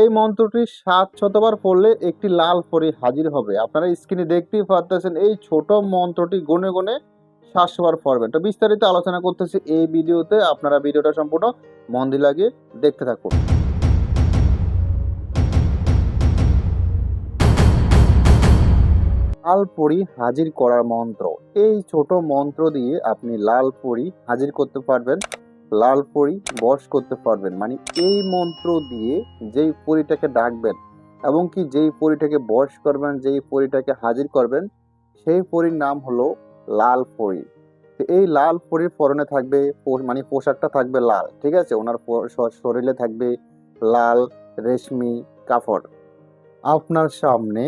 এই মন্ত্রটি সাত শতবার পড়লে একটি লাল পরি হাজির হবে। আপনারা স্ক্রিনে দেখতেই পাচ্ছেন এই ছোট মন্ত্রটি গুনে গুনে সাতশোবার পড়বেন। তো বিস্তারিত আলোচনা করতেছি এই ভিডিওতে। আপনারা ভিডিওটা সম্পূর্ণ মন দিয়ে লাগিয়ে দেখতে থাকুন। লাল পরি হাজির করার মন্ত্র। এই ছোট মন্ত্র দিয়ে আপনি লাল পরি হাজির করতে পারবেন। লাল পরি বশ করতে পারবেন। মানে এই মন্ত্র দিয়ে যেই পরিটাকে ডাকবেন এবং কি যেই পরিটাকে বশ করবেন, যেই পরিটাকে হাজির করবেন, সেই পরির নাম হলো লাল পরি। এই লাল পরির পরনে থাকবে মানে পোশাকটা থাকবে লাল, ঠিক আছে? ওনার শরীরে থাকবে লাল রেশমি কাপড়। আপনার সামনে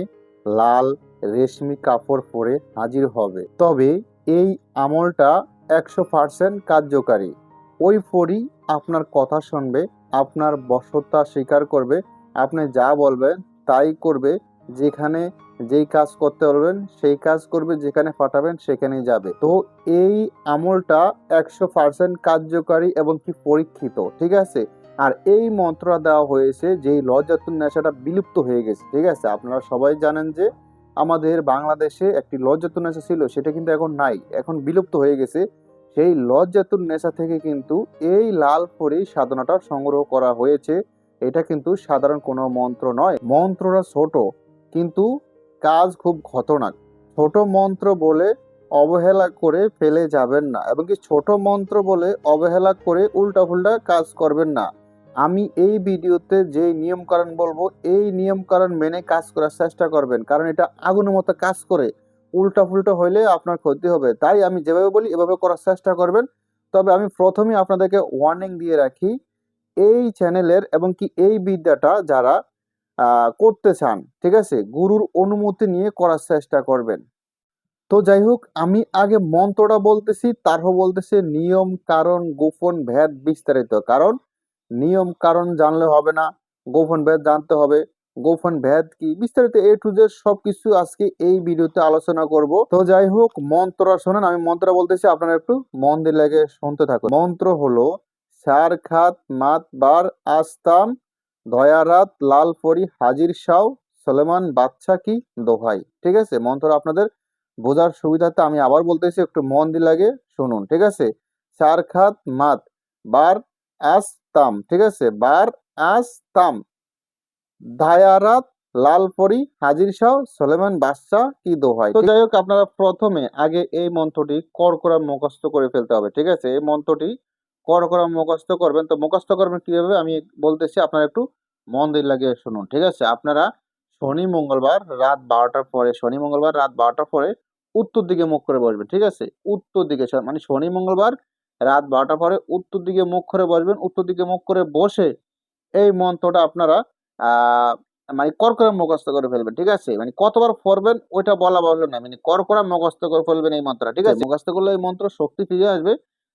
লাল রেশমি কাপড় পরে হাজির হবে। তবে এই আমলটা একশো পার্সেন্ট কার্যকারী। ওই পরি আপনার কথা শুনবে, আপনার বশতা স্বীকার করবে, আপনি যা বলবেন তাই করবে, যেখানে যেই কাজ করতে বলবেন, সেই কাজ করবে, যেখানে পাঠাবেন, সেখানেই যাবে। তো এই আমলটা একশো পার্সেন্ট কার্যকারী এবং কি পরীক্ষিত, ঠিক আছে? আর এই মন্ত্রটা দেওয়া হয়েছে যেই লজ্জাতুন নেশাটা বিলুপ্ত হয়ে গেছে, ঠিক আছে? আপনারা সবাই জানেন যে আমাদের বাংলাদেশে একটি লজ্জাতুন নেশা ছিল, সেটা কিন্তু এখন নাই, এখন বিলুপ্ত হয়ে গেছে। সেই লজ্জাতুন নেশা থেকে কিন্তু এই লাল পরি সাধনাটা সংগ্রহ করা হয়েছে। এটা কিন্তু সাধারণ কোনো মন্ত্র নয়, মন্ত্রটা ছোট, কিন্তু কাজ খুব খতরনাক। ছোট মন্ত্র বলে অবহেলা করে ফেলে যাবেন না এবং কি ছোট মন্ত্র বলে অবহেলা করে উল্টা ফুল্টা কাজ করবেন না। আমি এই ভিডিওতে যে নিয়ম কারণ বলব, এই নিয়ম কারণ মেনে কাজ করার চেষ্টা করবেন, কারণ এটা আগুনের মতো কাজ করে। উল্টা ফুল্টা হইলে আপনার ক্ষতি হবে। তাই আমি যেভাবে বলি, এভাবে করার চেষ্টা করবেন। তবে আমি প্রথমে আপনাদেরকে ওয়ার্নিং দিয়ে রাখি, এই চ্যানেলের এবং কি এই বিদ্যাটা যারা করতে চান, ঠিক আছে? গুরুর অনুমতি নিয়ে করার চেষ্টা করবেন। তো যাই হোক, আমি আগে মন্ত্রটা বলতেছি, তারপর বলতেছি নিয়ম, কারণ, গোপন ভেদ বিস্তারিত। কারণ, নিয়ম, কারণ জানলে হবে না, গোপন ভেদ জানতে হবে। গোপন ভেদ কি? বিস্তারিত এ টু জেড সবকিছু আজকে এই ভিডিওতে আলোচনা করব। তো যাই হোক, মন্ত্রটা শোনেন, আমি মন্ত্রটা বলতেছি, আপনারা একটু মন দিয়ে লেগে শুনতে থাকুন। মন্ত্র হলো, সার, খাত, মাত, বার, আস্তাম দয়ারাত লাল পরি, হাজির সাও সলেমান বাচ্চা কি, দোহাই। ঠিক আছে? মন্ত্র আপনাদের বোঝার সুবিধাতে আমি আবার বলতেছি, একটু মন দিয়ে লাগে শুনুন, ঠিক আছে? চার খাত, মাত, বার, আস্তাম, ঠিক আছে? বার, আস্তাম। দায়ারাত, লালপরি, হাজির শাহ, সলেমান বাদশাহ কি দোহাই তো যাই হোক, আপনারা প্রথমে আগে এই মন্ত্রটি করকরা মুখস্থ করে ফেলতে হবে, ঠিক আছে? এই মন্ত্রটি করকরা মুখস্থ করবেন। তো মুখস্থ করবেন কীভাবে? আমি বলতেছি, আপনারা একটু মন দিয়ে লাগিয়ে শুনুন, ঠিক আছে? আপনারা শনি, মঙ্গলবার রাত বারোটার পরে, শনি, মঙ্গলবার রাত বারোটার পরে উত্তর দিকে মুখ করে বসবেন, ঠিক আছে? উত্তর দিকে মানে শনি, মঙ্গলবার রাত বারোটার পরে উত্তর দিকে মুখ করে বসবেন। উত্তর দিকে মুখ করে বসে এই মন্ত্রটা আপনারা মানে করকরা মুখস্থ করে ফেলবেন ঠিক আছে? মানে কতবার পড়বেন ওইটা বলা বলবেন না। মানে করকরা মুখস্থ করে ফেলবেন এই মন্ত্রটা ঠিক আছে? মুখস্থ করলে এই মন্ত্র শক্তি ফিরে আসবে।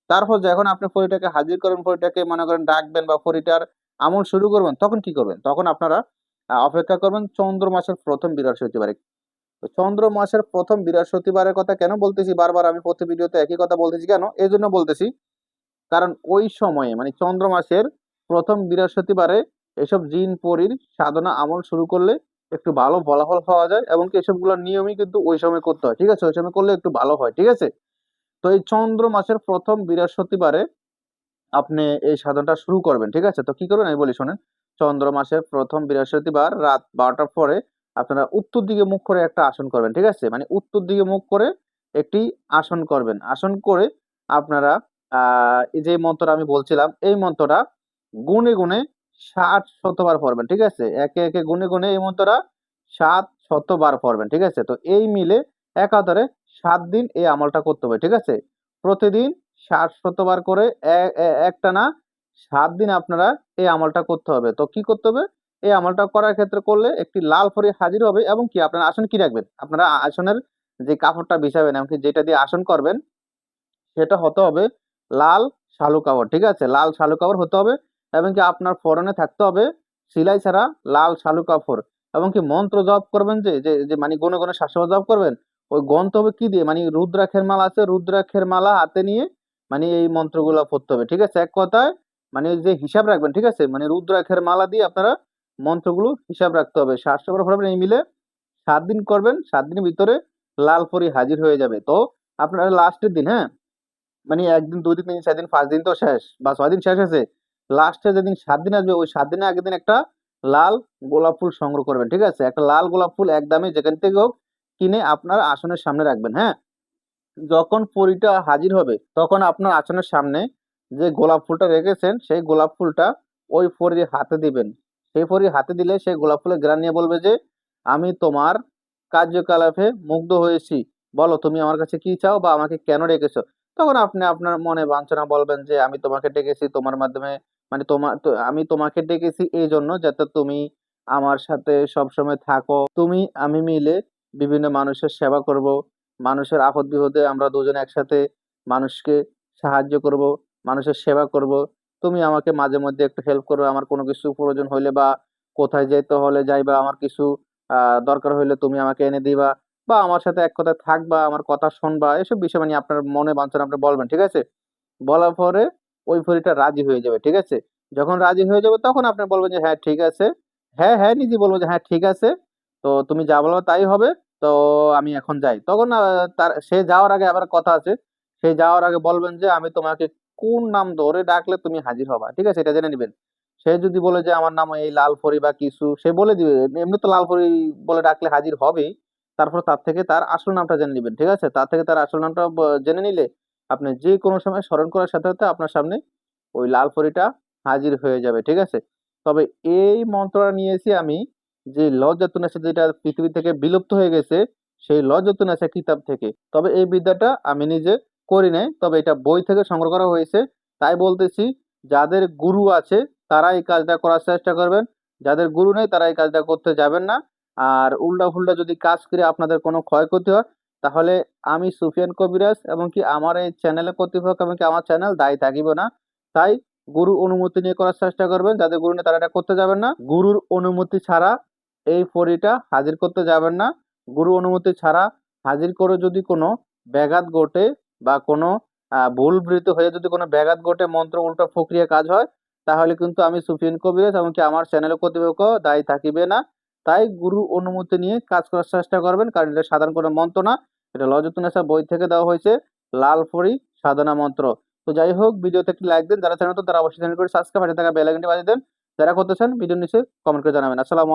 তারপর যখন আপনি ফরিটাকে হাজির করেন ফরিটাকে মনে করেন ডাকবেন বা ফরিটার আমল শুরু করবেন তখন কি করবেন? তখন আপনারা অপেক্ষা করবেন চন্দ্র মাসের প্রথম বৃহস্পতিবারে তো চন্দ্র মাসের প্রথম বৃহস্পতিবারের কথা কেন বলতেছি? বারবার আমি প্রতি ভিডিওতে একই কথা বলতেছি কেন? এই জন্য বলতেছি কারণ ওই সময়ে মানে চন্দ্র মাসের প্রথম বৃহস্পতিবারে এসব জিন পরির সাধনা আমল শুরু করলে একটু ভালো ফলাফল পাওয়া যায় এবং কি এসবগুলোর নিয়মই কিন্তু ওই সময় করতে হয়, ঠিক আছে? ওই সময় করলে একটু ভালো হয়, ঠিক আছে? তো এই চন্দ্র মাসের প্রথম বৃহস্পতিবারে আপনি এই সাধনটা শুরু করবেন, ঠিক আছে? তো কি করবেন? আমি বলি, শোনেন। চন্দ্র মাসের প্রথম বৃহস্পতিবার রাত বারোটার পরে আপনারা উত্তর দিকে মুখ করে একটা আসন করবেন, ঠিক আছে? মানে উত্তর দিকে মুখ করে একটি আসন করবেন। আসন করে আপনারা যে মন্ত্রটা আমি বলছিলাম, এই মন্ত্রটা গুনে গুনে ষাট শতবার পড়বেন, ঠিক আছে? একে একে গুনে গুনে এই মন্ত্রটা সাত শতবার পড়বেন, ঠিক আছে? তো এই মিলে একাধারে সাত দিন এই আমলটা করতে হবে, ঠিক আছে? প্রতিদিন ষাট শতবার করে এ- এ- একটানা সাত দিন আপনারা এই আমলটা করতে হবে। তো কি করতে হবে? এই আমলটা করার ক্ষেত্রে করলে একটি লাল ফরি হাজির হবে এবং কি আপনারা আসন কি রাখবেন? আপনারা আসনের যে কাপড়টা বিছাবেন এমনকি যেটা দিয়ে আসন করবেন, সেটা হতে হবে লাল শালু কাপড় ঠিক আছে? লাল শালু কাপড় হতে হবে এবং কি আপনার ফরনে থাকতে হবে। সিলাই ছাড়া লাল শালু কাপড় এবং কি মন্ত্র জপ করবেন যে যে মানে গনে গনে শাসন জপ করবেন। ওই গন্ত হবে কি দিয়ে? মানে রুদ্রাক্ষের মালা আছে, রুদ্রাক্ষের মালা হাতে নিয়ে মানে এই মন্ত্রগুলো পড়তে হবে। ঠিক আছে? এক কথায় মানে যে হিসাব রাখবেন, ঠিক আছে? মানে রুদ্রাক্ষের মালা দিয়ে আপনারা মন্ত্রগুলো হিসাব রাখতে হবে। বার পড়াবেন এই মিলে সাত দিন করবেন, সাত দিনের ভিতরে লাল পরি হাজির হয়ে যাবে। তো আপনারা লাস্টের দিন হ্যাঁ? মানে একদিন, দুই দিন, তিন চার দিন, পাঁচ দিন তো শেষ বা ছয় দিন শেষ আছে। লাস্টে যেদিন সাত দিন আসবে, ওই সাত দিনের আগের দিন একটা লাল গোলাপ ফুল সংগ্রহ করবেন, ঠিক আছে? একটা লাল গোলাপ ফুল একদমই যেখান থেকে হোক কিনে আপনার আসনের সামনে রাখবেন হ্যাঁ? যখন পরিটা হাজির হবে, তখন আপনার আসনের সামনে যে গোলাপ ফুলটা রেখেছেন, সেই গোলাপ ফুলটা ওই পরির হাতে দিবেন। সেই পরির হাতে দিলে সেই গোলাপ ফুলের গ্রান নিয়ে বলবে যে, আমি তোমার কার্যকলাপে মুগ্ধ হয়েছি। বলো, তুমি আমার কাছে কি চাও বা আমাকে কেন রেখেছো তখন আপনি আপনার মনে বাঞ্ছনা বলবেন যে, আমি তোমাকে ডেকেছি, তোমার মাধ্যমে মানে তোমার আমি তোমাকে ডেকেছি এই জন্য যাতে তুমি আমার সাথে সবসময় থাকো। তুমি, আমি মিলে বিভিন্ন মানুষের সেবা করব, মানুষের আপদ বিপদে আমরা দুজন একসাথে মানুষকে সাহায্য করব, মানুষের সেবা করব। তুমি আমাকে মাঝে মধ্যে একটু হেল্প করবে, আমার কোনো কিছু প্রয়োজন হইলে বা কোথায় যেতে হলে যাই বা আমার কিছু দরকার হইলে তুমি আমাকে এনে দিবা বা আমার সাথে এক কথায় থাকবা, আমার কথা শুনবা, এসব বিষয় মানে আপনার মনে বাঞ্ছনা আপনি বলবেন, ঠিক আছে? বলার পরে ওই পরীটা রাজি হয়ে যাবে, ঠিক আছে? যখন রাজি হয়ে যাবে তখন আপনি বলবেন যে হ্যাঁ ঠিক আছে। হ্যাঁ হ্যাঁ নিজে বলব যে হ্যাঁ ঠিক আছে। তো তুমি যা বলবে তাই হবে। তো আমি এখন যাই। তখন তার, সে যাওয়ার আগে আবার কথা আছে। সে যাওয়ার আগে বলবেন যে, আমি তোমাকে কোন নাম ধরে ডাকলে তুমি হাজির হবা? ঠিক আছে? এটা জেনে নেবেন। সে যদি বলে যে, আমার নাম এই লাল পরি বা কিছু সে বলে দিবে। এমনি তো লাল পরি বলে ডাকলে হাজির হবেই। তারপর তার থেকে তার আসল নামটা জেনে নেবেন, ঠিক আছে? তার থেকে তার আসল নামটা জেনে নিলে আপনি যে কোনো সময় স্মরণ করার সাথে সাথে আপনার সামনে ওই লাল পরিটা হাজির হয়ে যাবে, ঠিক আছে? তবে এই মন্ত্রটা নিয়েছি আমি যে লজ্জাতুনেসা যেটা পৃথিবী থেকে বিলুপ্ত হয়ে গেছে, সেই লজ্জাতুনেসা কিতাব থেকে। তবে এই বিদ্যাটা আমি নিজে করি নাই, তবে এটা বই থেকে সংগ্রহ করা হয়েছে। তাই বলতেছি, যাদের গুরু আছে তারা এই কাজটা করার চেষ্টা করবেন। যাদের গুরু নেই, তারা এই কাজটা করতে যাবেন না। আর উল্টা ফুল্টা যদি কাজ করে আপনাদের কোনো ক্ষয়ক্ষতি হয় তাহলে আমি সুফিয়ান কবিরাজ এবং কি আমার এই চ্যানেলের কর্তৃপক্ষ এবং কি আমার চ্যানেল দায়ী থাকিবে না। তাই গুরু অনুমতি নিয়ে করার চেষ্টা করবেন যাদের গুরু নেই তারা এটা করতে যাবেন না। গুরুর অনুমতি ছাড়া এই ফরিটা হাজির করতে যাবেন না। গুরু অনুমতি ছাড়া হাজির করে যদি কোনো ব্যাঘাত ঘটে বা কোনো আহ, ভুল ভৃত হয়ে যদি কোনো ব্যাঘাত ঘটে মন্ত্র উল্টো প্রক্রিয়া কাজ হয় তাহলে কিন্তু আমি সুফিয়ান কবিরাজ এমনকি আমার চ্যানেল কর্তৃপক্ষ দায়ী থাকিবে না। তাই গুরু অনুমতি নিয়ে কাজ করার চেষ্টা করবেন, কারণ এটা সাধারণ কোনো মন্ত্র না। এটা লজতুনেশা বই থেকে দেওয়া হয়েছে, লাল ফরি সাধনা মন্ত্র। তো যাই হোক, ভিডিওতে একটি লাইক দেন, যারা চ্যানেল তো তারা অবশ্যই চ্যানেল করে সাবস্ক্রাইব হাতে থাকা বেল আইকনটি বাজিয়ে দেন। যারা করতেছেন ভিডিওর নিচে কমেন্ট করে জানাবেন। আসসালামু